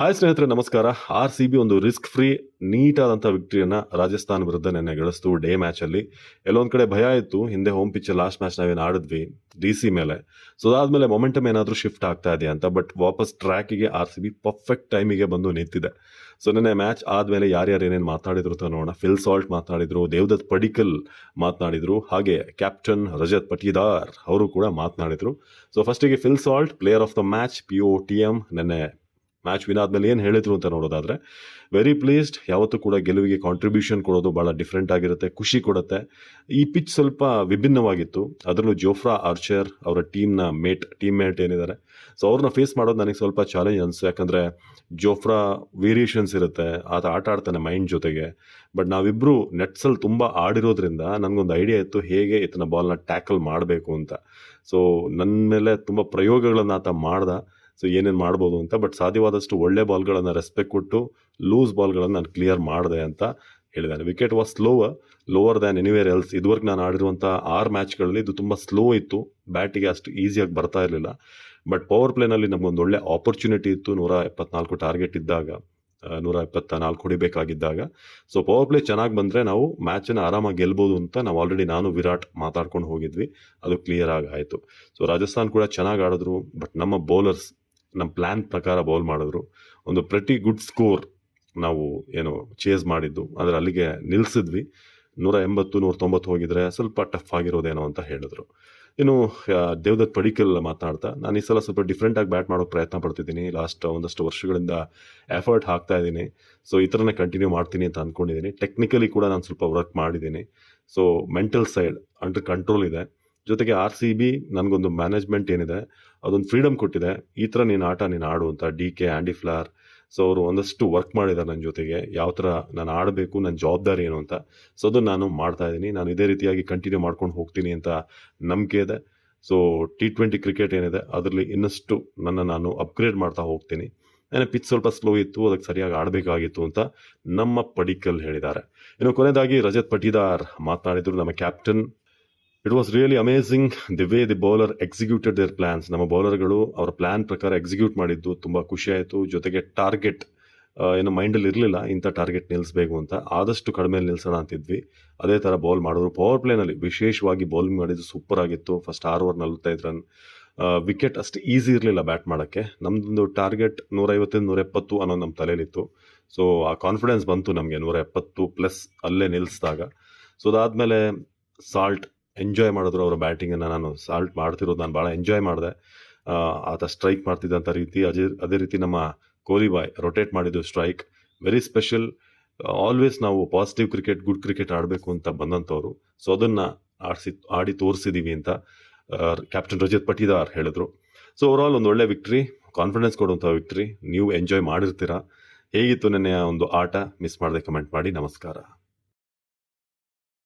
Hi ಸ್ನೇಹಿತರೆ, ನಮಸ್ಕಾರ. R C B ಒಂದು ರಿಸ್ಕ್ ಫ್ರೀ ನೀಟಾದಂಥ ವಿಕ್ಟ್ರಿಯನ್ನು ರಾಜಸ್ಥಾನ್ ವಿರುದ್ಧ ನೆನ್ನೆ ಗಳಿಸ್ತು ಡೇ ಮ್ಯಾಚ್ ಅಲ್ಲಿ ಎಲ್ಲೊಂದ್ ಕಡೆ ಭಯ ಇತ್ತು. ಹಿಂದೆ ಹೋಮ್ ಪಿಚ್ ಲಾಸ್ಟ್ ಮ್ಯಾಚ್ ನಾವೇನು ಆಡಿದ್ವಿ ಡಿ ಸಿ ಮೇಲೆ. ಸೊ ಅದಾದ್ಮೇಲೆ ಮೊಮೆಂಟಮ್ ಏನಾದರೂ ಶಿಫ್ಟ್ ಆಗ್ತಾ ಇದೆಯಾ ಅಂತ ಬಟ್ ವಾಪಸ್ ಟ್ರ್ಯಾಕಿಗೆ ಆರ್ ಸಿ ಬಿ ಪರ್ಫೆಕ್ಟ್ ಟೈಮಿಗೆ ಬಂದು ನಿಂತಿದೆ. ಸೊ ನೆನ್ನೆ ಮ್ಯಾಚ್ ಆದ್ಮೇಲೆ ಯಾರ್ಯಾರು ಏನೇನು ಮಾತಾಡಿದ್ರು ಅಂತ ನೋಡೋಣ. ಫಿಲ್ ಸಾಲ್ಟ್ ಮಾತನಾಡಿದ್ರು ದೇವದತ್ ಪಡಿಕಲ್ ಮಾತನಾಡಿದರು ಹಾಗೆ ಕ್ಯಾಪ್ಟನ್ ರಜತ್ ಪಟೀದಾರ್, ಅವರು ಕೂಡ ಮಾತನಾಡಿದರು. ಸೊ ಫಸ್ಟಿಗೆ Phil Salt player of the match P O T M ನೆನ್ನೆ ಮ್ಯಾಚ್ ವಿನ್ ಆದ್ಮೇಲೆ ಏನು ಹೇಳಿದ್ರು ಅಂತ ನೋಡೋದಾದ್ರೆ ವೆರಿ ಪ್ಲೀಸ್ಡ್ ಯಾವತ್ತೂ ಕೂಡ ಗೆಲುವಿಗೆ ಕಾಂಟ್ರಿಬ್ಯೂಷನ್ ಕೊಡೋದು ಭಾಳ ಡಿಫ್ರೆಂಟ್ ಆಗಿರುತ್ತೆ, ಖುಷಿ ಕೊಡುತ್ತೆ. ಈ ಪಿಚ್ ಸ್ವಲ್ಪ ವಿಭಿನ್ನವಾಗಿತ್ತು. ಅದರಲ್ಲೂ ಜೋಫ್ರಾ ಆರ್ಚರ್ ಅವರ ಟೀಮ್ನ ಮೇಟ್ ಟೀಮ್ ಮೇಟ್ ಏನಿದ್ದಾರೆ. ಸೊ ಅವ್ರನ್ನ ಫೇಸ್ ಮಾಡೋದು ನನಗೆ ಸ್ವಲ್ಪ ಚಾಲೆಂಜ್ ಅನಿಸ್ತು ಯಾಕಂದರೆ ಜೋಫ್ರಾ ವೇರಿಯೇಷನ್ಸ್ ಇರುತ್ತೆ, ಆತ ಆಟ ಆಡ್ತಾನೆ ಮೈಂಡ್ ಜೊತೆಗೆ. ಬಟ್ ನಾವಿಬ್ರು ನೆಟ್ಸಲ್ಲಿ ತುಂಬ ಆಡಿರೋದ್ರಿಂದ ನನಗೊಂದು ಐಡಿಯಾ ಇತ್ತು, ಹೇಗೆ ಇತನ ಬಾಲ್ನ ಟ್ಯಾಕಲ್ ಮಾಡಬೇಕು ಅಂತ. ಸೊ ನನ್ನ ಮೇಲೆ ತುಂಬ ಪ್ರಯೋಗಗಳನ್ನು ಆತ ಮಾಡ್ದ. ಸೊ ಏನೇನು ಮಾಡ್ಬೋದು ಅಂತ ಬಟ್ ಸಾಧ್ಯವಾದಷ್ಟು ಒಳ್ಳೆ ಬಾಲ್ಗಳನ್ನು ರೆಸ್ಪೆಕ್ಟ್ ಕೊಟ್ಟು ಲೂಸ್ ಬಾಲ್ಗಳನ್ನು ನಾನು ಕ್ಲಿಯರ್ ಮಾಡಿದೆ ಅಂತ ಹೇಳಿದ್ದಾನೆ wicket was slower lower than anywhere else ಇದುವರೆಗೆ ನಾನು ಆಡಿರುವಂಥ ಆರು ಮ್ಯಾಚ್ಗಳಲ್ಲಿ ಇದು ತುಂಬ ಸ್ಲೋ ಇತ್ತು. ಬ್ಯಾಟಿಗೆ ಅಷ್ಟು ಈಸಿಯಾಗಿ ಬರ್ತಾ ಇರಲಿಲ್ಲ. ಬಟ್ ಪವರ್ ಪ್ಲೇನಲ್ಲಿ ನಮಗೊಂದು ಒಳ್ಳೆ ಆಪರ್ಚುನಿಟಿ ಇತ್ತು. ನೂರ ಎಪ್ಪತ್ನಾಲ್ಕು ಟಾರ್ಗೆಟ್ ಇದ್ದಾಗ ನೂರ ಎಪ್ಪತ್ತ ನಾಲ್ಕು ಹೊಡಿಬೇಕಾಗಿದ್ದಾಗ. ಸೊ ಪವರ್ ಪ್ಲೇ ಚೆನ್ನಾಗಿ ಬಂದರೆ ನಾವು ಮ್ಯಾಚನ್ನು ಆರಾಮಾಗಿ ಗೆಲ್ಬೋದು ಅಂತ ನಾವು ಆಲ್ರೆಡಿ ನಾನು, ವಿರಾಟ್ ಮಾತಾಡ್ಕೊಂಡು ಹೋಗಿದ್ವಿ. ಅದು ಕ್ಲಿಯರ್ ಆಗಿ ಆಯಿತು. ಸೊ ರಾಜಸ್ಥಾನ್ ಕೂಡ ಚೆನ್ನಾಗಿ ಆಡಿದ್ರು ಬಟ್ ನಮ್ಮ ಬೌಲರ್ಸ್ ನಮ್ಮ ಪ್ಲ್ಯಾನ್ ಪ್ರಕಾರ ಬೌಲ್ ಮಾಡಿದ್ರು. ಒಂದು ಪ್ರತಿ ಗುಡ್ ಸ್ಕೋರ್ ನಾವು ಏನು ಚೇಸ್ ಮಾಡಿದ್ದು. ಆದರೆ ಅಲ್ಲಿಗೆ ನಿಲ್ಲಿಸಿದ್ವಿ ನೂರ ಎಂಬತ್ತು, ನೂರ ತೊಂಬತ್ತು ಹೋಗಿದ್ರೆ ಸ್ವಲ್ಪ ಟಫ್ ಆಗಿರೋದೇನೋ ಅಂತ ಹೇಳಿದ್ರು. ಇನ್ನು ದೇವದತ್ ಪಡಿಕಲ್ ಮಾತಾಡ್ತಾ, ನಾನು ಈ ಸಲ ಸ್ವಲ್ಪ ಡಿಫ್ರೆಂಟಾಗಿ ಬ್ಯಾಟ್ ಮಾಡೋಕೆ ಪ್ರಯತ್ನ ಪಡ್ತಿದ್ದೀನಿ. ಲಾಸ್ಟ್ ಒಂದಷ್ಟು ವರ್ಷಗಳಿಂದ ಎಫರ್ಟ್ ಹಾಕ್ತಾ ಇದ್ದೀನಿ. ಸೊ ಈ ಥರನೇ ಕಂಟಿನ್ಯೂ ಮಾಡ್ತೀನಿ ಅಂತ ಅಂದ್ಕೊಂಡಿದ್ದೀನಿ ಟೆಕ್ನಿಕಲಿ ಕೂಡ ನಾನು ಸ್ವಲ್ಪ ವರ್ಕ್ ಮಾಡಿದ್ದೀನಿ. So mental side under control ಇದೆ. ಜೊತೆಗೆ ಆರ್ ಸಿ ಬಿ ನನಗೊಂದು ಮ್ಯಾನೇಜ್ಮೆಂಟ್ ಏನಿದೆ, ಅದೊಂದು ಫ್ರೀಡಮ್ ಕೊಟ್ಟಿದೆ. ಈ ಥರ ನೀನು ಆಟ, ನೀನು ಆಡು ಅಂತ D K Andy Flower, so ಅವರು ಒಂದಷ್ಟು ವರ್ಕ್ ಮಾಡಿದ್ದಾರೆ ನನ್ನ ಜೊತೆಗೆ. ಯಾವ ಥರ ನಾನು ಆಡಬೇಕು ನನ್ನ ಜವಾಬ್ದಾರಿ ಏನು ಅಂತ. ಸೊ ಅದನ್ನು ನಾನು ಮಾಡ್ತಾ ಇದ್ದೀನಿ. ನಾನು ಇದೇ ರೀತಿಯಾಗಿ ಕಂಟಿನ್ಯೂ ಮಾಡ್ಕೊಂಡು ಹೋಗ್ತೀನಿ ಅಂತ ನಂಬಿಕೆ ಇದೆ. ಸೊ ಟಿ ಟ್ವೆಂಟಿ ಕ್ರಿಕೆಟ್ ಏನಿದೆ, ಅದರಲ್ಲಿ ಇನ್ನಷ್ಟು ನನ್ನ ನಾನು ಅಪ್ಗ್ರೇಡ್ ಮಾಡ್ತಾ ಹೋಗ್ತೀನಿ. ಏನೇ ಪಿಚ್ ಸ್ವಲ್ಪ ಸ್ಲೋ ಇತ್ತು, ಅದಕ್ಕೆ ಸರಿಯಾಗಿ ಆಡಬೇಕಾಗಿತ್ತು ಅಂತ ನಮ್ಮ ಪಡಿಕಲ್ ಹೇಳಿದ್ದಾರೆ. ಇನ್ನು ಕೊನೆಯದಾಗಿ ರಜತ್ ಪಟೀದಾರ್ ಮಾತನಾಡಿದ್ರು, ನಮ್ಮ captain it was really amazing the way the bowler executed their plans ನಮ್ಮ ಬೌಲರ್ಗಳು ಅವರ ಪ್ಲಾನ್ ಪ್ರಕಾರ ಎಕ್ಸಿಕ್ಯೂಟ್ ಮಾಡಿದ್ದು ತುಂಬ ಆಯಿತು. ಜೊತೆಗೆ ಟಾರ್ಗೆಟ್ ಏನು ಮೈಂಡಲ್ಲಿ ಇರಲಿಲ್ಲ, ಇಂಥ ಟಾರ್ಗೆಟ್ ನಿಲ್ಲಿಸಬೇಕು ಅಂತ. ಆದಷ್ಟು ಕಡಿಮೆ ನಿಲ್ಲಿಸೋಣ ಅಂತಿದ್ವಿ. ಅದೇ ಥರ ಬೌಲ್ ಮಾಡಿದ್ರು. ಪವರ್ ಪ್ಲೇನಲ್ಲಿ ವಿಶೇಷವಾಗಿ ಬೌಲಿಂಗ್ ಮಾಡಿದ್ದು ಸೂಪರ್ ಆಗಿತ್ತು. ಫಸ್ಟ್ ಆರ್ ಓವರ್ ನಲ್ವತ್ತೈದು ರನ್ ವಿಕೆಟ್ ಅಷ್ಟು ಈಸಿ ಇರಲಿಲ್ಲ ಬ್ಯಾಟ್ ಮಾಡೋಕ್ಕೆ. ನಮ್ಮದೊಂದು ಟಾರ್ಗೆಟ್ ನೂರೈವತ್ತೈದು ನೂರ ಎಪ್ಪತ್ತು ಅನ್ನೋದು ನಮ್ಮ ತಲೆಯಲ್ಲಿತ್ತು. ಸೊ ಆ ಕಾನ್ಫಿಡೆನ್ಸ್ ಬಂತು ನಮಗೆ ನೂರ ಎಪ್ಪತ್ತು ಪ್ಲಸ್ ಅಲ್ಲೇ ನಿಲ್ಲಿಸಿದಾಗ ಸೊ ಅದಾದಮೇಲೆ ಸಾಲ್ಟ್ ಎಂಜಾಯ್ ಮಾಡಿದ್ರು ಅವರ ಬ್ಯಾಟಿಂಗನ್ನು ನಾನು ಸಾಲ್ಟ್ ಮಾಡ್ತಿರೋದು ನಾನು ಭಾಳ ಎಂಜಾಯ್ ಮಾಡಿದೆ. ಆತ ಸ್ಟ್ರೈಕ್ ಮಾಡ್ತಿದ್ದಂಥ ರೀತಿ ಅದೇ ಅದೇ ರೀತಿ ನಮ್ಮ ಕೊಹ್ಲಿ ಬಾಯ್ ರೊಟೇಟ್ ಮಾಡಿದ್ದು ಸ್ಟ್ರೈಕ್ ವೆರಿ ಸ್ಪೆಷಲ್ ಆಲ್ವೇಸ್ ನಾವು ಪಾಸಿಟಿವ್ ಕ್ರಿಕೆಟ್ ಗುಡ್ ಕ್ರಿಕೆಟ್ ಆಡಬೇಕು ಅಂತ ಬಂದಂಥವ್ರು ಸೊ ಅದನ್ನು ಆಡಿಸಿ, ಆಡಿ ತೋರಿಸಿದೀವಿ ಅಂತ ಕ್ಯಾಪ್ಟನ್ ರಜತ್ ಪಟೀದಾರ್ ಹೇಳಿದ್ರು. ಸೊ ಓವರಾಲ್ ಒಂದು ಒಳ್ಳೆ ವಿಕ್ಟ್ರಿ ಕಾನ್ಫಿಡೆನ್ಸ್ ಕೊಡುವಂಥ ವಿಕ್ಟ್ರಿ ನೀವು ಎಂಜಾಯ್ ಮಾಡಿರ್ತೀರಾ. ಹೇಗಿತ್ತು ನೆನ್ನೆಯ ಒಂದು ಆಟ? ಮಿಸ್ ಮಾಡದೆ ಕಮೆಂಟ್ ಮಾಡಿ. ನಮಸ್ಕಾರ.